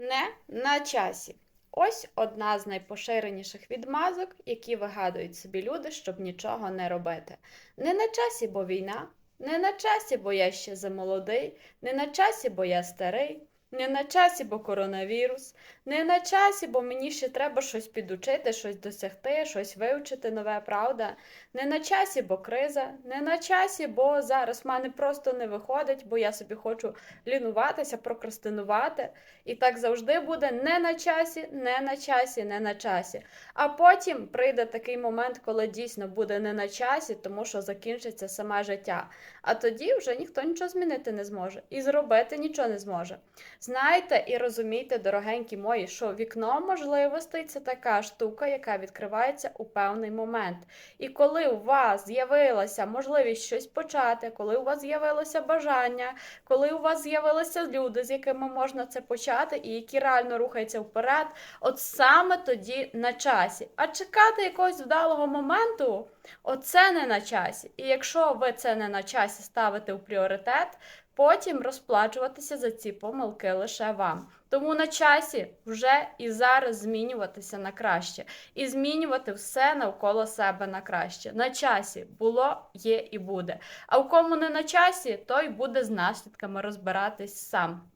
Не на часі. Ось одна з найпоширеніших відмазок, які вигадують собі люди, щоб нічого не робити. Не на часі, бо війна, не на часі, бо я ще замолодий, не на часі, бо я старий, не на часі, бо коронавірус, не на часі, бо мені ще треба щось підучити, щось досягти, щось вивчити, нове, правда. Не на часі, бо криза, не на часі, бо зараз в мене просто не виходить, бо я собі хочу лінуватися, прокрастинувати. І так завжди буде не на часі, не на часі, не на часі. А потім прийде такий момент, коли дійсно буде не на часі, тому що закінчиться саме життя. А тоді вже ніхто нічого змінити не зможе і зробити нічого не зможе. Знайте і розумійте, дорогенькі мої, що вікно можливостей це така штука, яка відкривається у певний момент. І коли у вас з'явилася можливість щось почати, коли у вас з'явилося бажання, коли у вас з'явилися люди, з якими можна це почати, і які реально рухаються вперед, от саме тоді на часі. А чекати якогось вдалого моменту, оце не на часі. І якщо ви це не на часі ставите у пріоритет, потім розплачуватися за ці помилки лише вам. Тому на часі вже і зараз змінюватися на краще, і змінювати все навколо себе на краще. На часі було, є і буде. А в кому не на часі, той буде з наслідками розбиратись сам.